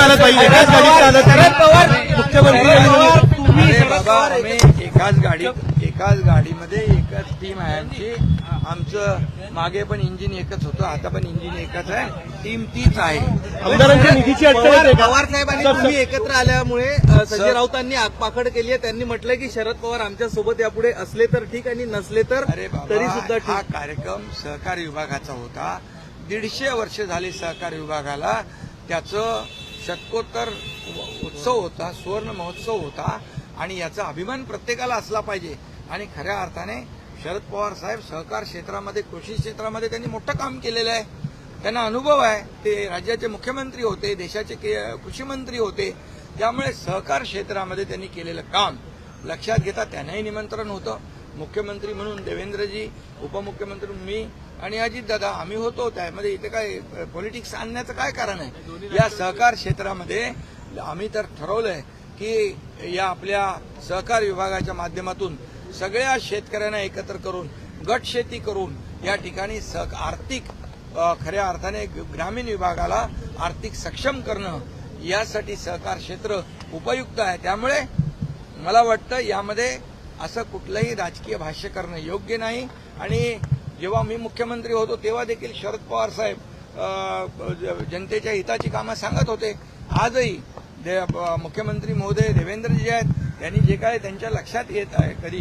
चालत पाहिजे एकाच गाडीत चालत नाही. मुख्यमंत्री आणि अरे बाबा आम्ही एकाच गाडीत एकाच गाडीमध्ये एकच टीम आहे आमची. आमचं मागे पण इंजिन एकच होतं आता पण इंजिन एकच आहे. टीम तीच आहे. आमदारांच्या निधीची अडचण पवार येते का? पवार साहेबांनी सर, तुम्ही. एकत्र आल्यामुळे अ, संजय सर. राऊतांनी आगपाखड केली आहे. त्यांनी म्हटलं की शरद पवार आमच्यासोबत यापुढे असले तर ठीक आणि नसले तर अरे तरी बाबा सुद्धा हा ठीक. कार्यक्रम सहकार विभागाचा होता. दीडशे वर्ष झाली सहकार विभागाला. त्याचं शतकोत्तर उत्सव होता सुवर्ण महोत्सव होता आणि याचा अभिमान प्रत्येकाला असला पाहिजे. आणि खऱ्या अर्थाने शरद पवार साहेब सहकार क्षेत्रामध्ये कृषी क्षेत्रामध्ये त्यांनी मोठं काम केलेलं आहे. त्यांना अनुभव आहे. ते राज्याचे मुख्यमंत्री होते देशाचे के- कृषी मंत्री होते. त्यामुळे सहकार क्षेत्रामध्ये त्यांनी केलेलं काम लक्षात घेता त्यांनाही निमंत्रण होतं. मुख्यमंत्री म्हणून देवेंद्रजी उपमुख्यमंत्री मी आणि अजितदादा आम्ही होतो त्यामध्ये इथे काय पॉलिटिक्स आणण्याचं काय कारण आहे? या सहकार क्षेत्रामध्ये आम्ही तर ठरवलंय की या आपल्या सहकार विभागाच्या माध्यमातून सगळ्या शेतकऱ्यांना एकत्र करून गट शेती करून या ठिकाणी सह आर्थिक खऱ्या अर्थाने ग्रामीण विभागाला आर्थिक सक्षम करणं यासाठी सहकार क्षेत्र उपयुक्त आहे. त्यामुळे मला वाटतं यामध्ये असं कुठलंही राजकीय भाष्य करणं योग्य नाही. आणि जेव्हा मी मुख्यमंत्री होतो तेव्हा देखील शरद पवार साहेब जनतेच्या हिताची कामं सांगत होते. आजही दे- मुख्यमंत्री महोदय देवेंद्रजी आहेत. त्यांनी जे काय त्यांच्या लक्षात येत आहे कधी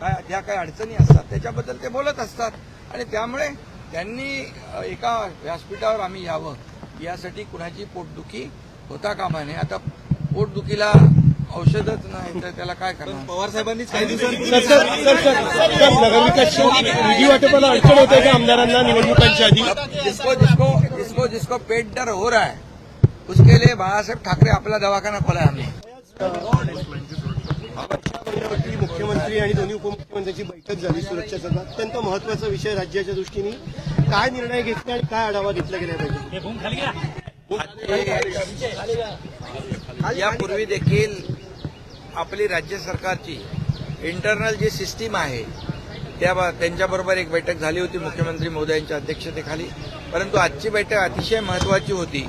काय ज्या काही अडचणी असतात त्याच्याबद्दल ते बोलत असतात. आणि त्यामुळे त्यांनी एका व्यासपीठावर आम्ही यावं. यासाठी कुणाची पोटदुखी होता कामा नये. आता पोटदुखीला औषधच नाही तर त्याला काय करणार? पवार साहेबांनीच काही नगरविकासची निधी वाटपाला अडचण होते का आमदारांना निवडणुकांच्या आधी? जिसको जिसको जिसको जिसको पेट दर्द हो रहा है उसके लिए बाळासाहेब ठाकरे आपला दवाखाना खोला है हमने मागच्या महिन्यावरती मुख्यमंत्री आणि दोन्ही उपमुख्यमंत्र्यांची बैठक झाली सुरक्षेचा अत्यंत महत्त्वाचा विषय राज्याच्या दृष्टीने. काय निर्णय घेतले आणि काय आढावा घेतला गेला पाहिजे? यापूर्वी देखील आपली राज्य सरकारची इंटरनल जी सिस्टीम आहे त्या त्यांच्याबरोबर एक बैठक झाली होती मुख्यमंत्री मोदयांच्या अध्यक्षतेखाली. परंतु आजची बैठक अतिशय महत्वाची होती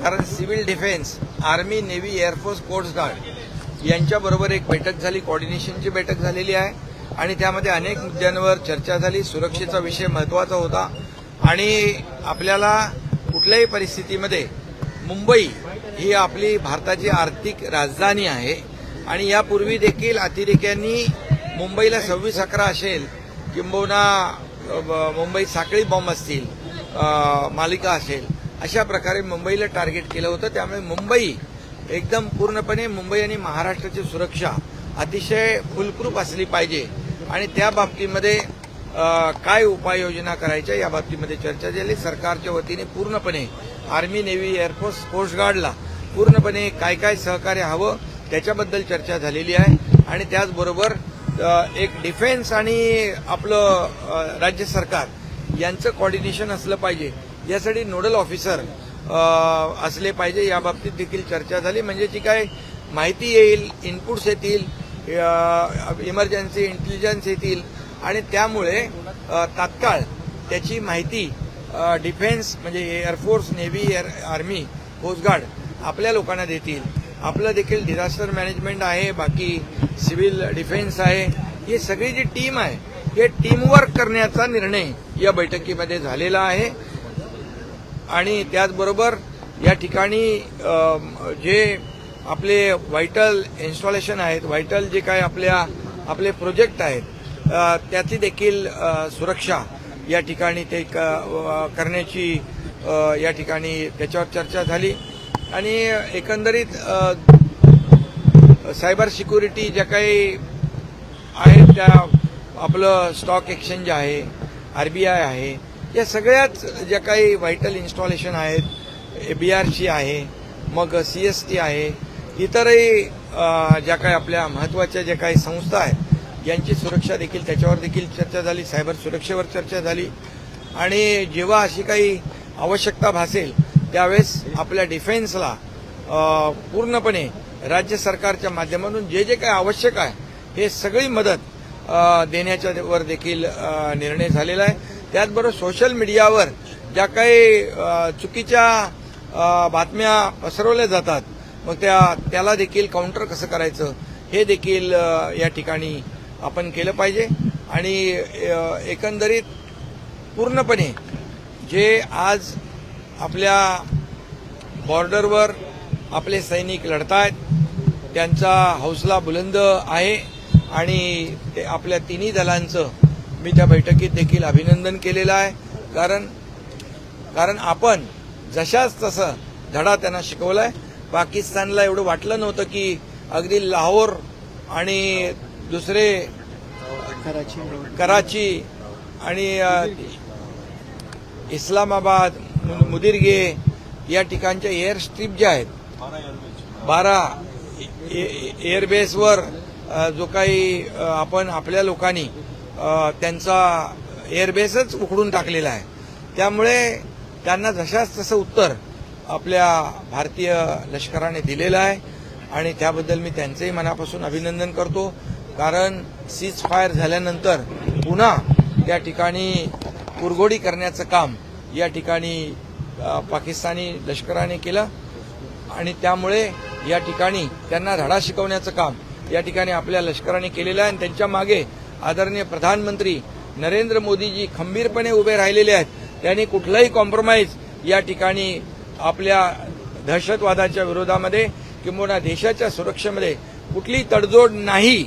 कारण civil defence army navy air force coast guard यांच्याबरोबर एक बैठक झाली कॉर्डिनेशनची बैठक झालेली आहे. आणि त्यामध्ये अनेक मुद्द्यांवर चर्चा झाली सुरक्षेचा विषय महत्त्वाचा होता. आणि आपल्याला कुठल्याही परिस्थितीमध्ये मुंबई ही आपली भारताची आर्थिक राजधानी आहे. आणि यापूर्वी देखील अतिरेक्यांनी मुंबईला सव्वीस अकरा असेल किंबहुना ब- मुंबईत साखळी बॉम्ब असतील मालिका असेल अशा प्रकारे मुंबईला टार्गेट केलं होतं. त्यामुळे मुंबई एकदम पूर्णपणे मुंबई आणि महाराष्ट्राची सुरक्षा अतिशय फुलप्रूफ असली पाहिजे. आणि त्या बाबतीमध्ये काय उपाययोजना करायच्या या बाबतीमध्ये चर्चा झाली. सरकारच्या वतीने पूर्णपणे army navy air force coast गार्डला पूर्णपणे काय काय सहकार्य हवं त्याच्याबद्दल चर्चा झालेली आहे. आणि त्याचबरोबर एक डिफेन्स आणि आपलं राज्य सरकार यांचं कॉर्डिनेशन असलं पाहिजे. यासाठी नोडल ऑफिसर असले पाहिजे. या बाबतीत देखील चर्चा झाली. म्हणजे जी काय माहिती येईल इनपुट्स येतील इमर्जन्सी इंटेलिजन्स येतील. आणि त्यामुळे तात्काळ त्याची माहिती डिफेन्स म्हणजे air force navy air army coast guard आपल्या लोकांना देतील. आपलं देखील डिझास्टर मॅनेजमेंट आहे बाकी सिव्हिल डिफेन्स आहे. ही सगळी जी टीम आहे हे टीमवर्क करण्याचा निर्णय या बैठकीमध्ये झालेला आहे. आणि त्याचबरोबर या ठिकाणी जे आपले व्हायटल इन्स्टॉलेशन आहेत व्हायटल जे काय आपल्या आपले प्रोजेक्ट आहेत त्याची देखील सुरक्षा या ठिकाणी ते क- करण्याची या ठिकाणी त्याच्यावर चर्चा झाली. आणि एकंदरीत सायबर सिक्युरिटी ज्या काही आहेत त्या आपलं स्टॉक एक्सचेंज आहे आर बी आय आहे या सगळ्याच ज्या काही व्हायटल इन्स्टॉलेशन आहेत ए बी आर सी आहे मग सी एस टी आहे इतरही ज्या काही आपल्या महत्त्वाच्या ज्या काही संस्था आहेत यांची सुरक्षा देखील त्याच्यावर देखील चर्चा झाली सायबर सुरक्षेवर चर्चा झाली. आणि जेव्हा अशी काही आवश्यकता भासेल त्यावेळेस आपल्या डिफेन्सला पूर्णपणे राज्य सरकारच्या माध्यमातून जे जे काही आवश्यक आहे हे सगळी मदत देण्याच्या वर देखील निर्णय झालेला आहे. त्याचबरोबर सोशल मीडियावर ज्या काही चुकीच्या बातम्या पसरवल्या जातात मग त्या त्याला देखील काउंटर कसं करायचं हे देखील या ठिकाणी आपण केलं पाहिजे. आणि एकंदरीत पूर्णपणे जे आज आपल्या बॉर्डरवर आपले सैनिक लढतायत. त्यांचा हौसला बुलंद आहे आणि ते आपल्या तिन्ही दलांचं मी त्या बैठकीत देखील अभिनंदन केलेलं आहे. कारण कारण आपण जशाच तसं धडा त्यांना शिकवलाय. पाकिस्तानला एवढं वाटलं नव्हतं की अगदी लाहोर आणि दुसरे कराची कराची आणि इस्लामाबाद मुदिरगे या ठिकाणच्या एअर स्ट्रीप ज्या आहेत बारा ए- एअरबेसवर जो काही आपण आपल्या लोकांनी त्यांचा एअरबेसच उखडून टाकलेला आहे. त्यामुळे त्यांना जशाच तसं उत्तर आपल्या भारतीय लष्कराने दिलेलं आहे आणि त्याबद्दल मी त्यांचंही मनापासून अभिनंदन करतो. कारण सीज फायर झाल्यानंतर पुन्हा त्या ठिकाणी कुरघोडी करण्याचं काम या ठिकाणी पाकिस्तानी लष्कराने केलं आणि त्यामुळे या ठिकाणी त्यांना धडा शिकवण्याचं काम या ठिकाणी आपल्या लष्कराने केलेलं आहे. आणि त्यांच्या मागे आदरणीय प्रधानमंत्री नरेंद्र मोदीजी खंबीरपणे उभे राहिलेले आहेत. त्यांनी कुठलाही कॉम्प्रोमाइज या ठिकाणी आपल्या दहशतवादाच्या विरोधामध्ये किंवा देशाच्या सुरक्षेमध्ये कुठली तडजोड नाही.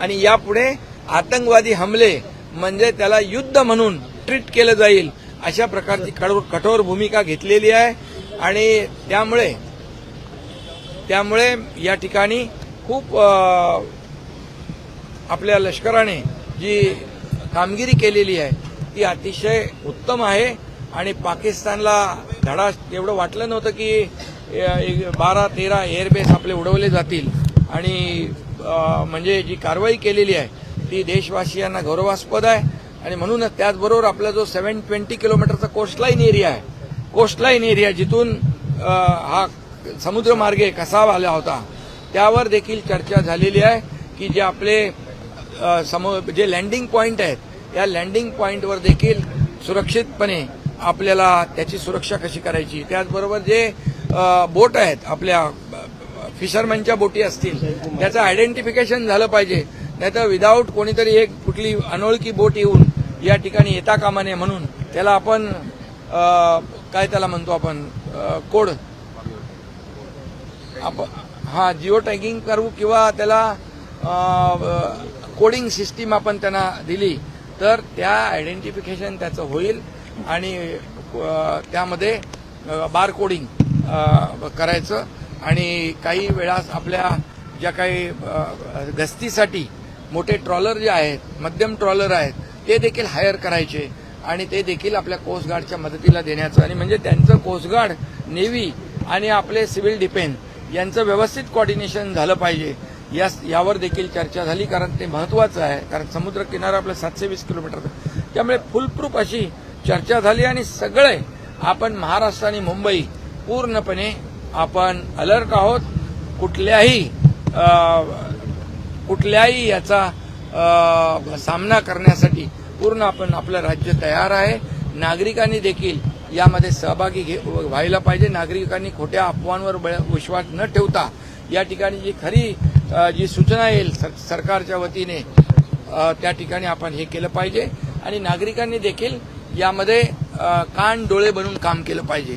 आणि यापुढे आतंकवादी हमले म्हणजे त्याला युद्ध म्हणून ट्रीट केलं जाईल. अशा प्रकारची कठोर कठोर भूमिका घेतलेली आहे आणि त्यामुळे त्यामुळे या ठिकाणी खूप आपल्या लष्कराने जी कामगिरी केलेली आहे ती अतिशय उत्तम आहे आणि पाकिस्तानला धडा एवढं वाटलं नव्हतं की एक बारा तेरा एअरबेस आपले उडवले जातील. आणि म्हणजे जी कारवाई केलेली आहे ती देशवासियांना गौरवास्पद आहे. आणि म्हणूनच त्याचबरोबर आपला जो सेव्हन ट्वेंटी किलोमीटरचा कोस्टलाईन एरिया आहे कोस्टलाईन एरिया जिथून हा समुद्रमार्गे कसा आला होता त्यावर देखील चर्चा झालेली आहे की जे आपले समो जे लँडिंग पॉईंट आहेत त्या लँडिंग पॉईंटवर देखील सुरक्षितपणे आपल्याला त्याची सुरक्षा कशी करायची त्याचबरोबर जे बोट आहेत आपल्या फिशरमॅनच्या बोटी असतील त्याचं आयडेंटिफिकेशन झालं पाहिजे नाहीतर विदाऊट कोणीतरी एक कुठली अनोळखी बोट येऊन या ठिकाणी येता कामा नये म्हणून त्याला आपण काय त्याला म्हणतो आपण कोड. आप- हा जिओ टॅगिंग करू किंवा त्याला कोडिंग सिस्टीम आपण त्यांना दिली तर त्या आयडेंटिफिकेशन त्याचं होईल आणि त्यामध्ये बार कोडिंग करायचं. आणि काही वेळास आपल्या ज्या काही गस्तीसाठी मोठे ट्रॉलर जे आहेत मध्यम ट्रॉलर आहेत ते देखील हायर करायचे आणि ते देखील आपल्या कोस्टगार्डच्या मदतीला देण्याचं आणि म्हणजे त्यांचं कोस्टगार्ड नेव्ही आणि आपले सिव्हिल डिफेन्स यांचं व्यवस्थित कॉर्डिनेशन झालं पाहिजे. या यावर देखील चर्चा झाली कारण ते महत्वाचं आहे. कारण समुद्र किनारा आपला सातशे वीस किलोमीटर त्यामुळे फुलप्रूफ अशी चर्चा झाली आणि सगळे आपण महाराष्ट्र आणि मुंबई पूर्णपणे आपण अलर्ट आहोत. कुठल्याही कुठल्याही याचा सामना करण्यासाठी पूर्ण आपण आपलं राज्य तयार आहे. नागरिकांनी देखील यामध्ये सहभागी घे व्हायला पाहिजे. नागरिकांनी खोट्या अफवांवर बळ- विश्वास न ठेवता या ठिकाणी जी खरी जी सूचना येईल सर- सरकारच्या वतीने त्या ठिकाणी आपण हे केलं पाहिजे. आणि नागरिकांनी देखील यामध्ये कान डोळे बनून काम केलं पाहिजे.